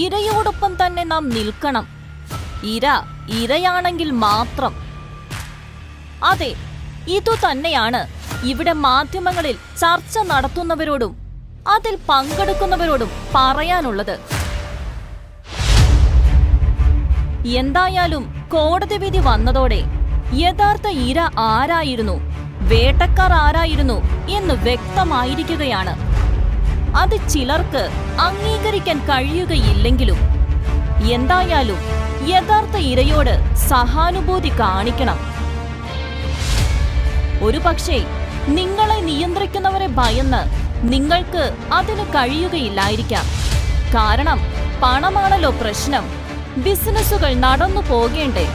ഇരയോടൊപ്പം തന്നെ നാം നിൽക്കണം. ഇര ഇരയാണെങ്കിൽ മാത്രം. അതെ ഇതു തന്നെയാണ് ഇവിടെ മാധ്യമങ്ങളിൽ ചർച്ച നടത്തുന്നവരോടും അതിൽ പങ്കെടുക്കുന്നവരോടും പറയാനുള്ളത്. എന്തായാലും കോടതി വിധി വന്നതോടെ യഥാർത്ഥ ഇര ആരായിരുന്നു വേട്ടക്കാർ ആരായിരുന്നു എന്ന് വ്യക്തമായിരിക്കുകയാണ്. അത് ചിലർക്ക് അംഗീകരിക്കാൻ കഴിയുകയില്ലെങ്കിലും എന്തായാലും യഥാർത്ഥ ഇരയോട് സഹാനുഭൂതി കാണിക്കണം. ഒരു പക്ഷേ നിങ്ങളെ നിയന്ത്രിക്കുന്നവരെ ഭയന്ന് നിങ്ങൾക്ക് അതിന് കഴിയുകയില്ലായിരിക്കാം. കാരണം പണമാണല്ലോ പ്രശ്നം. ബിസിനസ്സുകൾ നടന്നു പോകേണ്ടേ.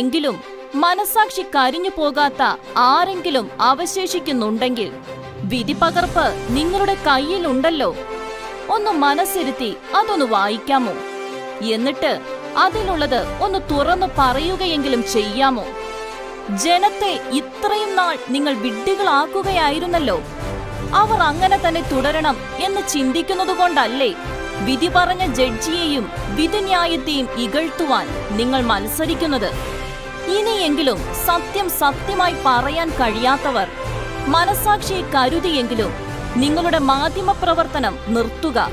എങ്കിലും മനസാക്ഷി കരിഞ്ഞു പോകാത്ത ആരെങ്കിലും അവശേഷിക്കുന്നുണ്ടെങ്കിൽ വിധി പകർപ്പ് നിങ്ങളുടെ കയ്യിലുണ്ടല്ലോ. ഒന്ന് മനസ്സിരുത്തി അതൊന്ന് വായിക്കാമോ? എന്നിട്ട് അതിനുള്ളത് ഒന്ന് തുറന്നു പറയുകയെങ്കിലും ചെയ്യാമോ? ജനത്തെ ഇത്രയും നാൾ നിങ്ങൾ വിഡ്ഢികളാക്കുകയായിരുന്നല്ലോ. അവർ അങ്ങനെ തന്നെ തുടരണം എന്ന് ചിന്തിക്കുന്നതുകൊണ്ടല്ലേ വിധി പറഞ്ഞ ജഡ്ജിയെയും വിധിന്യായത്തെയും ഇകഴ്ത്തുവാൻ നിങ്ങൾ മത്സരിക്കുന്നത്. ഇനിയെങ്കിലും സത്യം സത്യമായി പറയാൻ കഴിയാത്തവർ മനസാക്ഷിയെ കരുതിയെങ്കിലും നിങ്ങളുടെ മാധ്യമ പ്രവർത്തനം നിർത്തുക.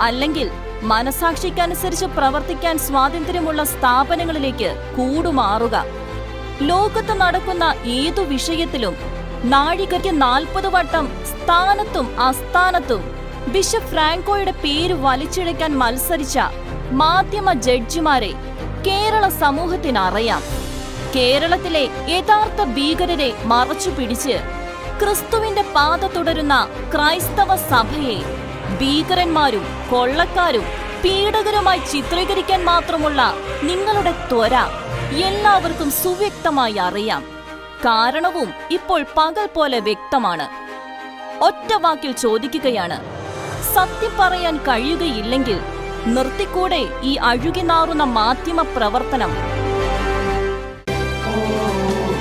അല്ലെങ്കിൽ മനസാക്ഷിക്കനുസരിച്ച് പ്രവർത്തിക്കാൻ സ്വാതന്ത്ര്യമുള്ള സ്ഥാപനങ്ങളിലേക്ക് കൂടുമാറുക. ലോകത്ത് നടക്കുന്ന ഏതു വിഷയത്തിലും നാഴികയ്ക്ക് നാൽപ്പത് വട്ടം സ്ഥാനത്തും അസ്ഥാനത്തും ബിഷപ്പ് ഫ്രാങ്കോയുടെ പേര് വലിച്ചിഴക്കാൻ മത്സരിച്ച മാധ്യമ ജഡ്ജിമാരെ കേരള സമൂഹത്തിനറിയാം. കേരളത്തിലെ യഥാർത്ഥ ഭീകരരെ മറച്ചു പിടിച്ച് ക്രിസ്തുവിന്റെ പാത തുടരുന്ന ക്രൈസ്തവ സഭയെ ഭീകരന്മാരും കൊള്ളക്കാരും പീഡകരുമായി ചിത്രീകരിക്കാൻ മാത്രമുള്ള നിങ്ങളുടെ ത്വര എല്ലാവർക്കും സുവ്യക്തമായി അറിയാം. കാരണവും ഇപ്പോൾ പകൽ പോലെ വ്യക്തമാണ്. ഒറ്റ വാക്കിൽ ചോദിക്കുകയാണ്. സത്യം പറയാൻ കഴിയുകയില്ലെങ്കിൽ നിർത്തിക്കൂടെ ഈ അഴുകിനാറുന്ന മാധ്യമ പ്രവർത്തനം amor.